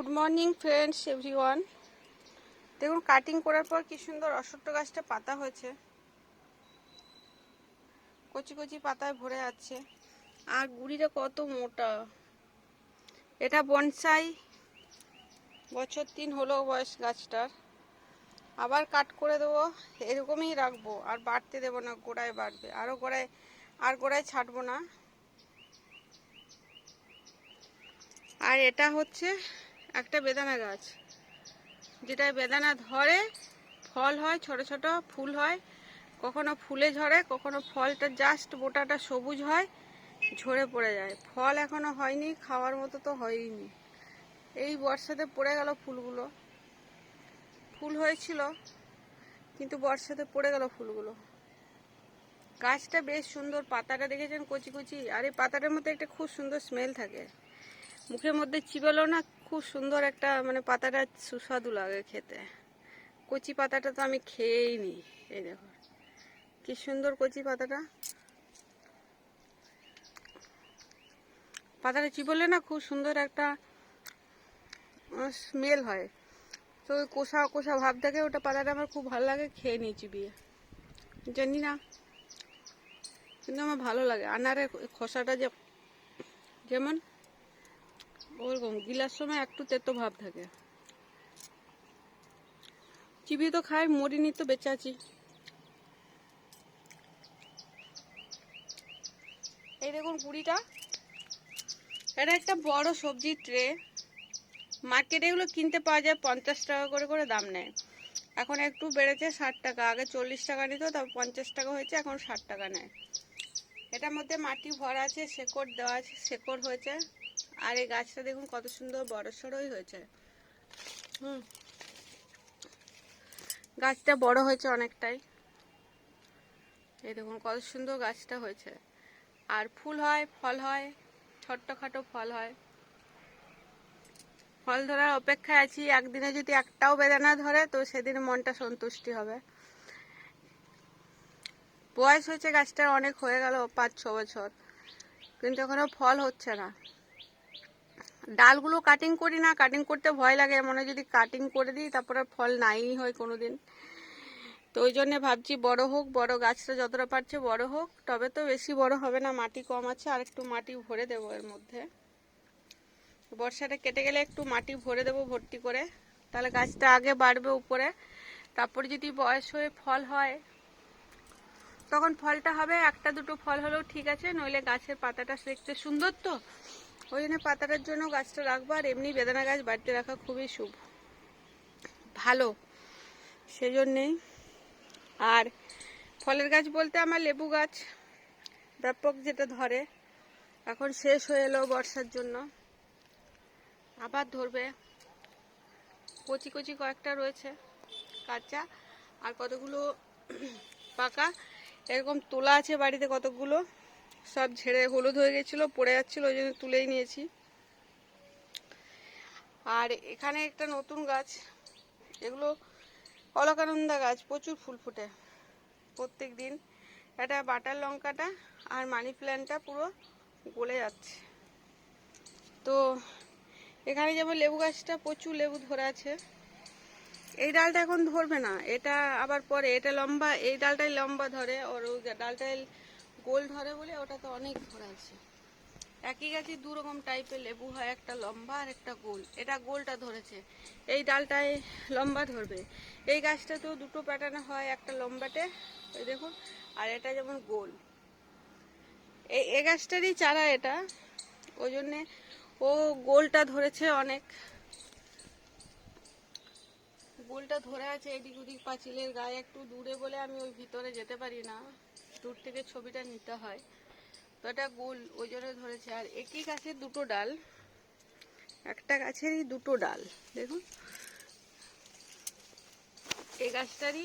Good morning friends everyone দেখুন cutting করার পর কি সুন্দর অশ্বত্থ গাছটা পাতা হয়েছে। কচি কচি পাতায় ভরে আছে আর গুড়িটা কত মোটা। এটা বনসাই। বছর তিন হলো বয়স গাছটার। আবার কাট করে দেবো, এরকমই রাখব। আর বাড়তে দেবো না, গোড়ায় বাড়বে। আরও গোড়ায়, আর গোড়ায় ছাড়বো না। আর এটা হচ্ছে একটা বেদানা গাছ। যেটায় বেদানা ধরে, ফল হয়, ছোট ছোট ফুল হয়। কখনো ফুলে ঝরে, কখনো ফলটা জাস্ট বোটাটা সবুজ হয়, ঝরে পড়ে যায়। ফল এখনও হয়নি, খাওয়ার মতো তো হয়নি এই বর্ষাতে পড়ে গেল ফুলগুলো। ফুল হয়েছিল, কিন্তু বর্ষাতে পড়ে গেল ফুলগুলো। গাছটা বেশ সুন্দর, পাতাটা দেখেছেন কচি কচি? আর এই পাতাটার মধ্যে একটা খুব সুন্দর স্মেল থাকে। মুখের মধ্যে চিবালো না খুব সুন্দর একটা মানে পাতাটা সুস্বাদু লাগে খেতে। কচি পাতাটা তো আমি খেয়েই নি, এই দেখো। কি সুন্দর কচি পাতাটা। পাতাটা চিবলে না খুব সুন্দর একটা স্মেল হয়। তো ওই কোষা কোষা ভাব থাকে ওটা পাতাটা আমার খুব ভালো লাগে, খেয়ে নিই চিবিয়ে। জানি না, কিন্তু আমার ভালো লাগে। আনারের খোসাটা যে, যেমন ওরকম গিলার সময় একটু তেতো ভাব থাকে। চিবিয়ে তো খাই মরিনি তো বেঁচে আছি। এই দেখুন কুড়িটা এটা একটা বড় সবজির ট্রে। মার্কেটে এগুলো কিনতে পাওয়া যায়, পঞ্চাশ টাকা করে করে দাম নেয়। এখন একটু বেড়েছে ষাট টাকা, আগে চল্লিশ টাকা নিত, তারপর পঞ্চাশ টাকা হয়েছে, এখন ষাট টাকা নেয়। এটার মধ্যে মাটি ভরা আছে, শেকড় দেওয়া আছে, শেকড় হয়েছে। আর এই গাছটা দেখুন কত সুন্দর বড় সড়োই হয়েছে। হুম। গাছটা বড় হয়েছে অনেকটাই। এই দেখুন কত সুন্দর গাছটা হয়েছে। আর ফুল হয়, ফল হয়, ছোট্টখাটো ফল হয়। ফল ধরার অপেক্ষায় আছি, একদিনে যদি একটাও বেদানা ধরে, তো সেদিন মনটা সন্তুষ্টি হবে। বয়স হয়েছে গাছটার, অনেক হয়ে গেল পাঁচ ছ বছর। কিন্তু এখনও ফল হচ্ছে না। ডালগুলো কাটিং করি না কাটিং করতে ভয় লাগে। মনে যদি কাটিং করে দিই, তারপরে ফল নাই হয় কোনো দিন তো ওই জন্য ভাবছি বড় হোক, বড় গাছটা যতটা পারছে বড় হোক, তবে তো বেশি বড় হবে না, মাটি কম আছে, আর একটু মাটি ভরে দেবো এর মধ্যে। বর্ষাটা কেটে গেলে একটু মাটি ভরে দেবো ভর্তি করে, তাহলে গাছটা আগে বাড়বে উপরে। তারপরে যদি বয়স হয়ে ফল হয়, তখন ফলটা হবে, একটা দুটো ফল হলেও ঠিক আছে, নইলে গাছের পাতাটা দেখতে সুন্দর তো। ওই জন্য পাতাটার জন্য গাছটা রাখব আর এমনি বেদানা গাছ বাড়িতে রাখা খুবই শুভ। ভালো। সেজন্যেই আর ফলের গাছ বলতে আমার লেবু গাছ, ব্যাপক যেটা ধরে, এখন শেষ হয়ে এলো বর্ষার জন্য। আবার ধরবে। কচি কচি কয়েকটা রয়েছে, কাঁচা আর কতগুলো পাকা। এরকম তোলা আছে বাড়িতে কতগুলো সব ঝেড়ে হলুদ হয়ে গেছিল, পড়ে যাচ্ছিল, ওই জন্য তুলেই নিয়েছি। আর এখানে একটা নতুন গাছ, এগুলো অলকানন্দা গাছ, প্রচুর ফুল ফুটে প্রত্যেক দিন। এটা বাটার লঙ্কাটা আর মানি প্ল্যান্টটা পুরো গলে যাচ্ছে। তো এখানে যেমন লেবু গাছটা প্রচুর লেবু ধরে আছে। এই ডালটা এখন ধরবে না, এটা আবার পরে, এটা লম্বা, এই ডালটাই লম্বা ধরে আর ওই ডালটাই গোল ধরে বলে ওটা তো অনেক ধরে আছে। একই গাছে দু রকম টাইপের লেবু হয়, একটা লম্বা আর একটা গোল। এটা গোলটা ধরেছে। এই ডালটায় লম্বা ধরবে। এই গাছটাতেও দুটো প্যাটার্ন হয়, একটা লম্বাটে ওই দেখুন, আর এটা যেমন গোল। এই, এ গাছটারই চারা এটা। ওই জন্যে ও গোলটা ধরেছে অনেক। গোলটা ধরে আছে এদিক ওদিক পাঁচিলের গায়ে, একটু দূরে বলে আমি ওই ভিতরে যেতে পারি না। দূর থেকে ছবিটা নিতে হয়। তো এটা গোল, ওই জন্য ধরেছে। আর একই গাছের দুটো ডাল। একটা গাছেরই দুটো ডাল, দেখুন। এই গাছটারই